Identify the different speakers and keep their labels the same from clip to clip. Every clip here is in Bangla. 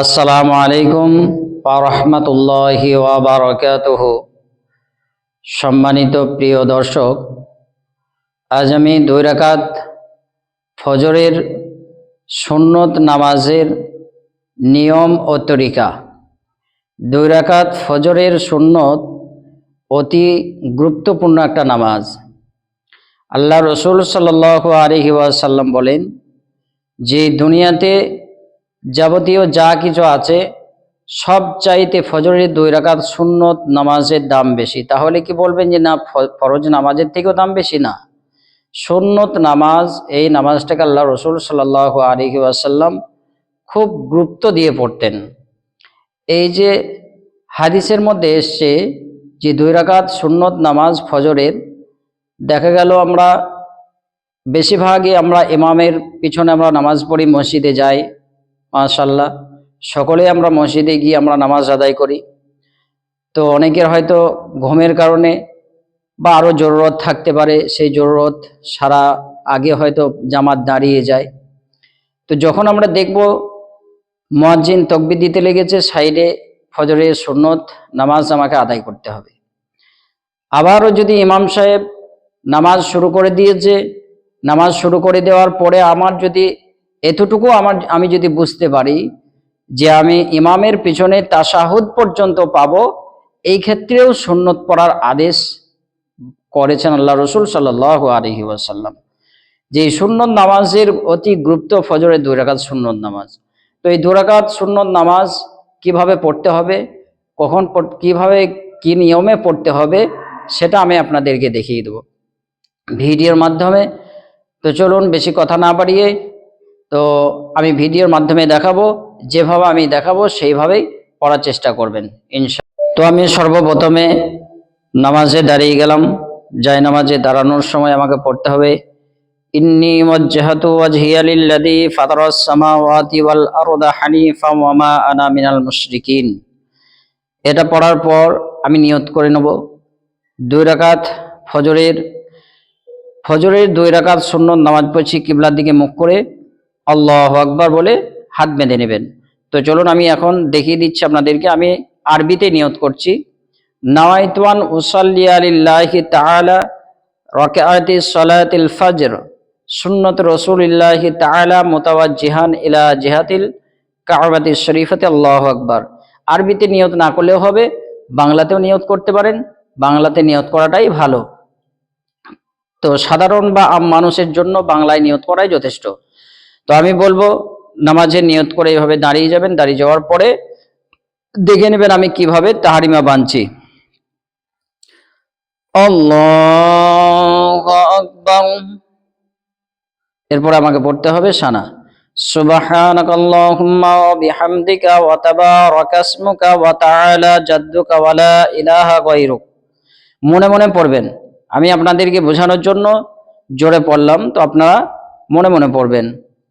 Speaker 1: আসসালামু আলাইকুম রহমতুল্লাহি ওয়াবারকাতুহ সম্মানিত প্রিয় দর্শক, আজ আমি দুই রাকাত ফজরের সুন্নত নামাজের নিয়ম ও তরিকা। দুই রাকাত ফজরের সুন্নত অতি গুরুত্বপূর্ণ একটা নামাজ। আল্লাহ রসুল সাল্লাহ আলহি ওয়াসাল্লাম বলেন, যে দুনিয়াতে যাবতীয় যা কিছু আছে, সব চাইতে ফজরের দুই রাকাত সুন্নত নামাজের দাম বেশি। তাহলে কি বলবেন যে, না ফরজ নামাজের থেকেও দাম বেশি? না। সুন্নত নামাজ, এই নামাজটাকে আল্লাহ রসুল সাল্লাহ আলহি আসাল্লাম খুব গুরুত্ব দিয়ে পড়তেন। এই যে হাদিসের মধ্যে এসছে যে, দুই রাকাত সুন্নত নামাজ ফজরের, দেখা গেল আমরা বেশিরভাগই আমরা ইমামের পিছনে আমরা নামাজ পড়ি, মসজিদে যাই। মাশাল্লাহ সকলে আমরা মসজিদে গিয়ে আমরা নামাজ আদায় করি। তো অনেকের হয়তো ঘুমের কারণে বা আরও জরুরত থাকতে পারে, সেই জরুরত সারা আগে হয়তো জামাত দাঁড়িয়ে যায়। তো যখন আমরা দেখব মুয়াজ্জিন তকবি দিতে লেগেছে, সাইডে ফজরের সুন্নত নামাজ আমাকে আদায় করতে হবে। আবারও যদি ইমাম সাহেব নামাজ শুরু করে দিয়েছে, নামাজ শুরু করে দেওয়ার পরে আমার যদি এতটুকু আমার আমি যদি বুঝতে পারি যে আমি ইমামের পিছনে তাসাহুদ পর্যন্ত পাব, এই ক্ষেত্রেও সুন্নত পড়ার আদেশ করেছেন আল্লাহ রসুল সাল্লাহ আলহি ওয়াসাল্লাম। যে সুন্নত নামাজের অতি গুরুত্ব ফজরের দুই রাকাত সুন্নত নামাজ। তো এই দুই রাকাত সুন্নত নামাজ কীভাবে পড়তে হবে, কখন কীভাবে কি নিয়মে পড়তে হবে, সেটা আমি আপনাদেরকে দেখিয়ে দেবো। ভিডিওর মাধ্যমে। তো চলুন, বেশি কথা না বাড়িয়ে তো আমি ভিডিওর মাধ্যমে দেখাবো, যেভাবে আমি দেখাবো সেইভাবেই পড়ার চেষ্টা করবেন, ইনশা তো আমি সর্বপ্রথমে নামাজে দাঁড়িয়ে গেলাম। যাই নামাজে দাঁড়ানোর সময় আমাকে পড়তে হবে ওয়াজহিয়া লিল্লাযী ফাতারাস সামাওয়াতি ওয়াল আরদা হানিফা ওয়া মা আনা মিনাল মুশরিকিন। এটা পড়ার পর আমি নিয়ত করে নেব, দুই রাকাত ফজরের ফজরের দুই রাকাত সুন্নত নামাজ পড়ছি কিবলার দিকে মুখ করে। আল্লাহ আকবার বলে হাত বেঁধে নেবেন। তো চলুন আমি এখন দেখিয়ে দিচ্ছি আপনাদেরকে, আমি আরবিতে নিয়ত করছি। নাওয়াইতওয়ান উসাল্লি আলিল্লাহি তাআলা রাকাআতি সালাতিল ফজর, সুন্নত রসুলিল্লাহি তাআলা মুতাওয়াজ্জিহান ইলা জিহাতিল কাবাতি শরীফাতে, আল্লাহু আকবার। আরবিতে নিয়ত না করলেও হবে, বাংলাতেও নিয়ত করতে পারেন, বাংলাতে নিয়ত করাটাই ভালো। তো সাধারণ বা আম মানুষের জন্য বাংলায় নিয়ত করাই যথেষ্ট। তো আমি বলব, নামাজে নিয়ত করে এইভাবে দাঁড়িয়ে যাবেন। দাঁড়িয়ে যাওয়ার পরে দেখে নেবেন আমি কীভাবে তাহারিমা আকবার। এরপরে আমাকে পড়তে হবে সানা। বিহামদিকা ওয়া তাবারাকা ইসমুকা ওয়া তাআলা জাদ্দুকা ওয়া ইলাহা গায়রুক। মনে মনে পড়বেন। আমি আপনাদেরকে বোঝানোর জন্য জোরে পড়লাম, তো আপনারা মনে মনে পড়বেন।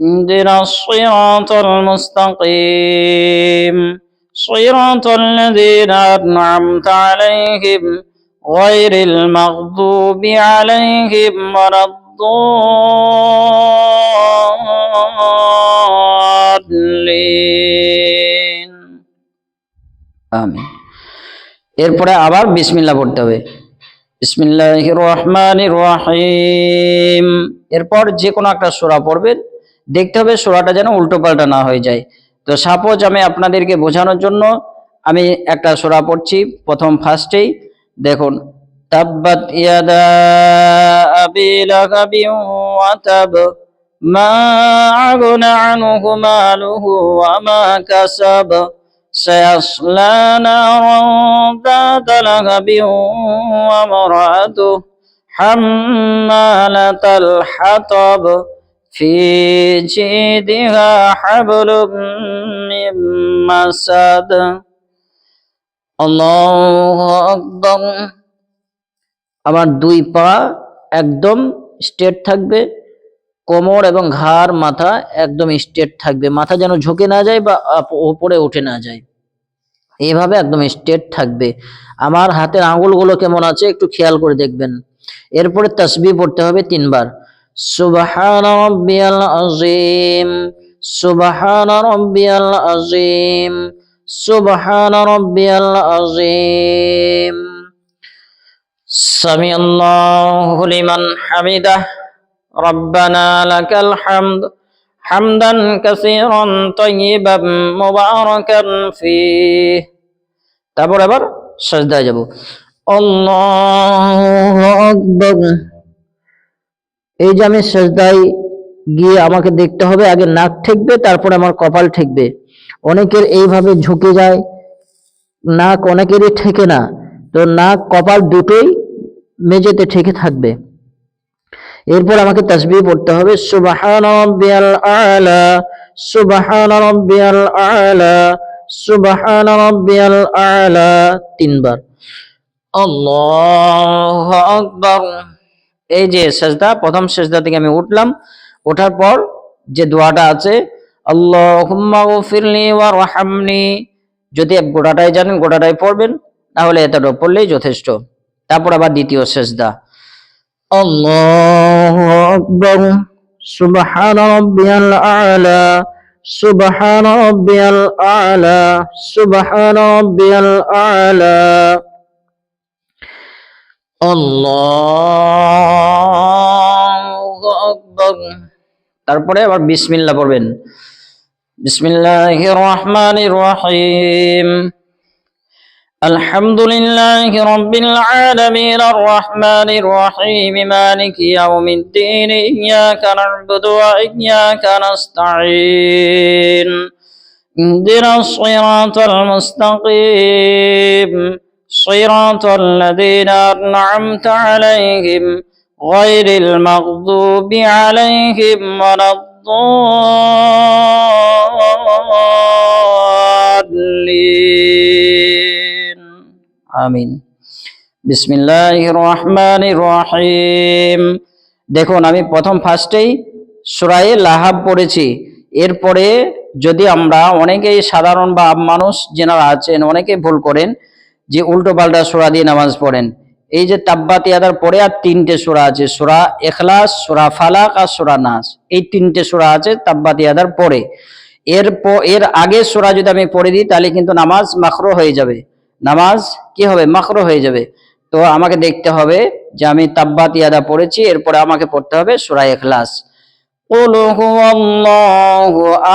Speaker 1: اهدنا الصراط المستقيم صراط الذين أنعمت عليهم غير المغضوب عليهم ولا الضالين آمين এরপরে আবার বিসমিল্লাহ পড়তে হবে বিসমিল্লাহির রহমানির রহিম এরপর যে কোনো একটা সূরা পড়বেন দেখতে হবে সোরাটা যেন উল্টোপাল্টা না হয়ে যায়। তো সাপোজ আমি আপনাদেরকে বোঝানোর জন্য আমি একটা সোরা পড়ছি, প্রথম ফার্স্টেই দেখুন, তাব্বাত ইয়াদা আবি লাহাবি ওয়া মা আগনা আনহু মালুহু ওয়া মা কাসাব সায়াসলা নারান দাতা লাহাবি ওয়া মারাতুহু হাম্মালাতাল হাতাব। في جيدها حبل من مسد আল্লাহু আকবার আমার দুই পা একদম স্ট্রেট থাকবে কোমর এবং ঘাড় মাথা একদম স্ট্রেট থাকবে মাথা যেন ঝুঁকে না যায় বা আপ- ওপরে উঠে না যায় এইভাবে একদম স্ট্রেট থাকবে আমার হাতের আঙুলগুলো কেমন আছে একটু খেয়াল করে দেখবেন এরপরে তসবি পড়তে হবে তিনবার সুবহান রাব্বিয়াল আযীম সুবহান রাব্বিয়াল আযীম সুবহান রাব্বিয়াল আযীম সামি আল্লাহু লিমান হামিদাহ ربنا لك الحمد حمدا كثيرا طيبا مباركا فيه তারপর আবার সাজদায় যাব আল্লাহু আকবার এই যে আমি সাজদায় গিয়ে আমাকে দেখতে হবে, আগে নাক ঠেকবে, তারপর আমার কপাল ঠেকবে। অনেকের এইভাবে ঝুঁকে যায়, নাক অনেকেরই ঠেকে না, তো নাক, কপাল দুটোই মেঝেতে ঠেকে থাকবে। এরপর আমাকে তাসবিহ পড়তে হবে তিনবার। এই যে সেজদা, প্রথম সেজদা থেকে আমি উঠলাম। ওঠার পর যে দোয়াটা আছে আল্লাহ রহামনি। যদি গোটাটাই জানেন, গোটাটাই পড়বেন, তাহলে এতটা পড়লেই যথেষ্ট। তারপর আবার দ্বিতীয় সেজদা। আল্লাহ আকবর। তারপরে আবার বিসমিল্লাহ পড়বেন বিসমিল্লাহির রহমানির রহিম الحمد لله رب العالمين الرحمن الرحيم مالك يوم الدين إياك نعبد وإياك نستعين اهدنا الصراط المستقيم صراط الذين أنعمت عليهم غير المغضوب عليهم ولا الضالين আমিন বিসমিল্লাহির রহমানির রহিম দেখুন আমি প্রথম ফার্স্টেই সুরায়ে লাহাব পড়েছি এরপরে যদি আমরা অনেকেই সাধারণ বা আম মানুষ যেনারা আছেন অনেকে ভুল করেন যে উল্টো পাল্টা সোরা দিয়ে নামাজ পড়েন। এই যে তাব্বাত ইয়াদার পরে আর তিনটে সোরা আছে, সোরা এখলাস, সোরা ফালাক আর সোরা নাস। এই তিনটে সোরা আছে তাব্বাত ইয়াদার পরে। এর এর আগে সোরা যদি আমি পড়ে দিই, তাহলে কিন্তু নামাজ মাখরো হয়ে যাবে। নামাজ কি হবে? মাখরো হয়ে যাবে। তো আমাকে দেখতে হবে যে আমি তাব্বাত ইয়াদা পড়েছি, এরপরে আমাকে পড়তে হবে সোরা এখলাস।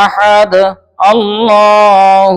Speaker 1: আহাদ, আল্লাহ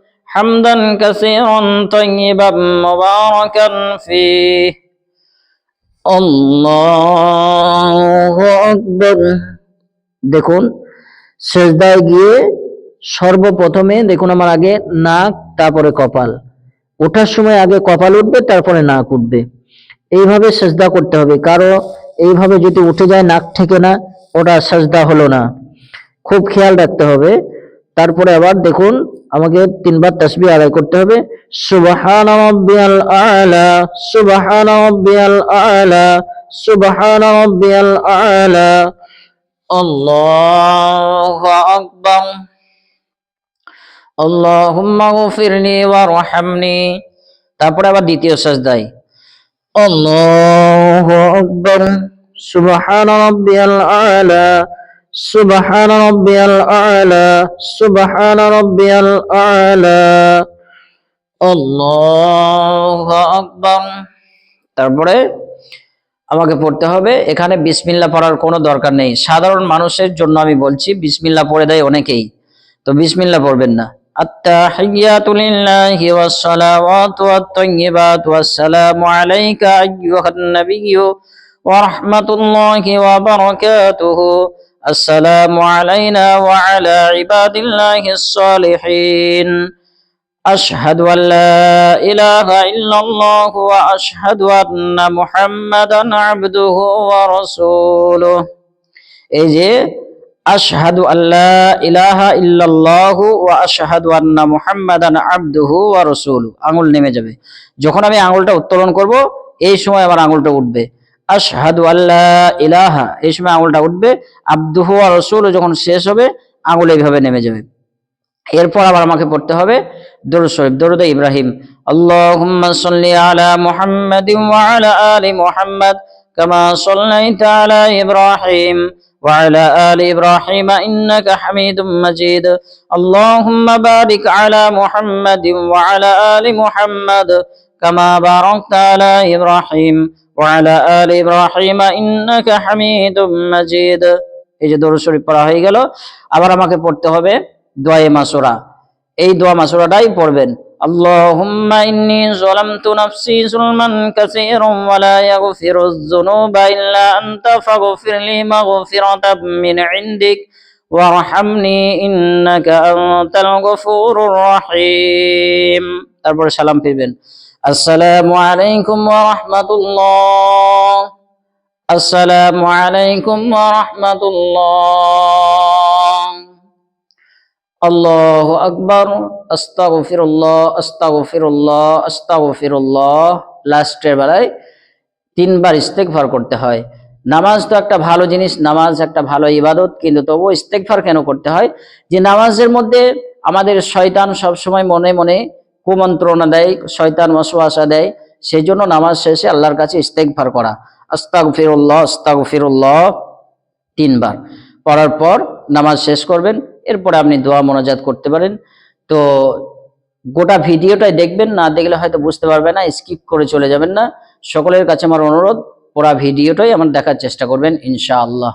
Speaker 1: حمدا كثيرا طيبا مباركا فيه الله أكبر দেখুন সেজদায় গিয়ে সর্বপ্রথমে দেখুন আমার আগে নাক তারপরে কপাল ওঠার সময় আগে কপাল উঠবে তারপরে নাক উঠবে এইভাবে সেজদা করতে হবে কারো এইভাবে যদি উঠে যায় নাক থেকে না ওটা সেজদা হলো না খুব খেয়াল রাখতে হবে তারপরে আবার দেখুন আমাকে তিনবার তাসবিহ আদায় করতে হবে। সুবহান রাব্বিয়াল আলা সুবহান রাব্বিয়াল আলা সুবহান রাব্বিয়াল আলা। আল্লাহু আকবার। আল্লাহুম্মা গফিরনি ওয়ারহামনি তারপরে আবার দ্বিতীয় সাজদায়। আল্লাহু আকবার। সুবহান রাব্বিয়াল আলা সুবহান রাব্বিয়াল আলা সুবহান রাব্বিয়াল আলা আল্লাহু আকবার তারপরে আমাকে পড়তে হবে এখানে বিসমিল্লাহ পড়ার কোনো দরকার নেই সাধারণ মানুষের জন্য আমি বলছি বিসমিল্লাহ পড়ে দেয় অনেকেই তো বিসমিল্লাহ পড়বেন না التحيات لله والصلوات والطيبات والسلام عليك أيها النبي ورحمة الله وبركاته السلام علينا وعلى عباد الله الصالحين أشهد أن لا إله إلا الله وأشهد أن محمدا عبده ورسوله এই যে আশহাদু আল্লাহ ইলাহা ইল্লাল্লাহু ওয়া আশহাদু আন্না মুহাম্মাদান আবদুহু ওয়া রাসূলুহু আঙ্গুল নেমে যাবে যখন আমি আঙ্গুলটা উত্তোলন করব এই সময় আমার আঙ্গুলটা উঠবে আশহাদু আল্লাহ ইলাহা এই সময় আঙ্গুলটা উঠবে আবদুহু ওয়া রাসূলুহু যখন শেষ হবে আঙ্গুল এইভাবে নেমে যাবে এরপর আবার আমাকে পড়তে হবে দরুদ শরীফ দরুদ ইব্রাহিম আল্লাহুম্মা সাল্লি আলা মুহাম্মাদিন ওয়া আলা আলি মুহাম্মাদ কামা সাল্লাইতা আলা ইব্রাহিম وعلى آل إبراهيم إنك حميد مجيد اللهم بارك على محمد وعلى آل محمد كما باركت على إبراهيم وعلى آل إبراهيم إنك حميد مجيد এই যে দরুদ শরীফ পড়া হয়ে গেল আবার আমাকে পড়তে হবে দোয়ায়ে মাসুরা এই দোয়া মাসুরাটাই পড়বেন اللهم إني ظلمت نفسي ظلما كثيرا ولا يغفر الذنوب إلا أنت فاغفر لي مغفرة من عندك وارحمني إنك أنت الغفور الرحيم তারপরে সালাম ফিরবেন আসসালামু আলাইকুম ওয়া রাহমাতুল্লাহ। আসসালামু আলাইকুম ওয়া রাহমাতুল্লাহ। আল্লাহ আকবর, আস্তাগফিরুল্লাহ আস্তাগফিরুল্লাহ আস্তাগফিরুল্লাহ। লাস্টের বেলায় তিনবার ইস্তেগফার করতে হয়। নামাজ তো একটা ভালো জিনিস, নামাজ একটা ভালো ইবাদত, কিন্তু তবু ইস্তেগফার কেন করতে হয়? যে নামাজের মধ্যে আমাদের শয়তান সবসময় মনে মনে কুমন্ত্রণা দেয়, শয়তান ওয়াসওয়াসা দেয় সেই জন্য নামাজ শেষে আল্লাহর কাছে ইস্তেগফার করা। আস্তাগফিরুল্লাহ আস্তাগফিরুল্লাহ তিনবার। পড়ার পর নামাজ শেষ করবেন, এরপরে আপনি দোয়া মোনাজাত করতে পারেন। তো গোটা ভিডিওটাই দেখবেন, না দেখলে হয়তো বুঝতে পারবেন না, স্কিপ করে চলে যাবেন না। সকলের কাছে আমার অনুরোধ, পুরা ভিডিওটাই আমার দেখার চেষ্টা করবেন, ইনশাআল্লাহ।